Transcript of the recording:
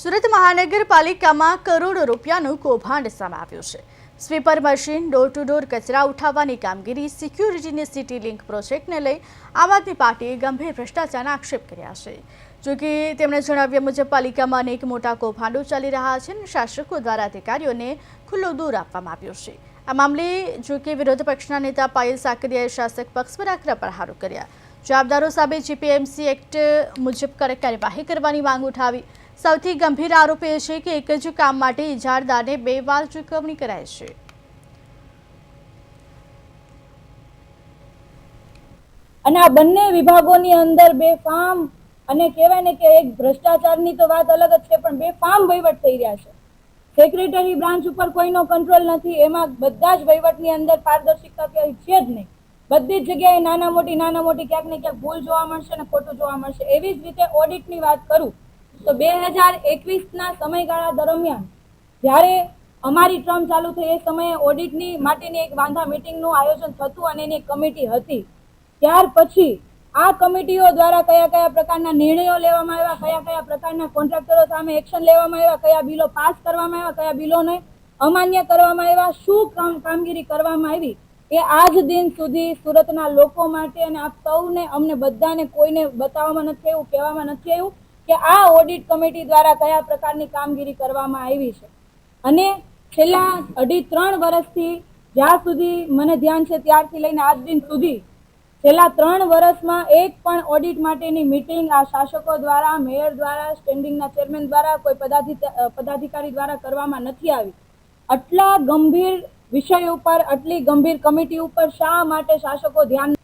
સુરત મહાનગરપાલિકામાં કરોડો રૂપિયાનું કૌભાંડ સામે આવ્યું છે. Sweeper machine door to door કચરા ઉઠાવવાની કામગીરી, સિક્યુરિટીની સિટી લિંક પ્રોજેક્ટને લઈ આમ આદમી પાર્ટીએ ગંભીર ભ્રષ્ટાચારના આક્ષેપ કર્યા છે. જોકે તેમણે જણાવ્યા મુજબ પાલિકામાં અનેક મોટા કૌભાંડો ચાલી રહ્યા છે અને શાસકો દ્વારા અધિકારીઓને ખુલ્લો દૂર આપવામાં આવ્યો છે. આ મામલે જોકે વિરોધ પક્ષના નેતા પાયલ સાકરિયાએ શાસક પક્ષ પર આકરા પ્રહારો કર્યા. જવાબદારો સામે જીપીએમસી એક્ટ મુજબ કડક કાર્યવાહી કરવાની માંગ ઉઠાવી સૌથી ગંભીર આરોપ એ છે કે એક જ કામ માટે ઇજારદારને બે વાર ચૂકવણી કરાય છે. અને આ બંને વિભાગોની અંદર બે ફાર્મ અને કહેવાય ને કે એક ભ્રષ્ટાચારની તો વાત અલગ જ છે, પણ બે ફાર્મ વહીવટ થઈ રહ્યા છે. સેક્રેટરી બ્રાન્ચ ઉપર કોઈનો કંટ્રોલ નથી, એમાં બધા જ વહીવટની અંદર પારદર્શિકતા ક્યાંય છે જ નહીં. બધી જગ્યાએ નાના મોટી નાના મોટી ક્યાંક ને ક્યાંક ભૂલ જોવા મળશે અને ખોટું જોવા મળશે. એવી જ રીતે ઓડિટની વાત કરું તો બે હજાર એકવીસના સમયગાળા દરમિયાન જ્યારે અમારી ટર્મ ચાલુ થઈ એ સમયે ઓડિટની માટેની એક વાંધા મિટિંગનું આયોજન થતું અને એની કમિટી હતી. ત્યાર પછી આ કમિટીઓ દ્વારા કયા કયા પ્રકારના નિર્ણયો લેવામાં આવ્યા, કયા કયા પ્રકારના કોન્ટ્રાક્ટરો સામે એક્શન લેવામાં આવ્યા, કયા બિલો પાસ કરવામાં આવ્યા, કયા બિલોને અમાન્ય કરવામાં આવ્યા, શું કામ, કામગીરી કરવામાં આવી એ આજ દિન સુધી સુરતના લોકો માટે અને આપ સૌને અમને બધાને કોઈને બતાવવામાં નથી આવ્યું, કહેવામાં નથી આવ્યું. કે આ ઓડિટ કમિટી દ્વારા કયા પ્રકારની કામગીરી કરવામાં આવી છે? અને છેલ્લા અઢી ત્રણ વર્ષથી જ્યાં સુધી મને ધ્યાન છે ત્યારથી લઈને આજ દિન સુધી છેલ્લા ત્રણ વર્ષમાં એક પણ ઓડિટ માટેની મિટિંગ આ શાસકો દ્વારા મેયર દ્વારા સ્ટેન્ડિંગના ચેરમેન દ્વારા, કોઈ પદાધિ- પદાધિકારી દ્વારા કરવામાં નથી આવી. આટલા ગંભીર વિષય ઉપર, આટલી ગંભીર કમિટી ઉપર શા માટે શાસકો ધ્યાન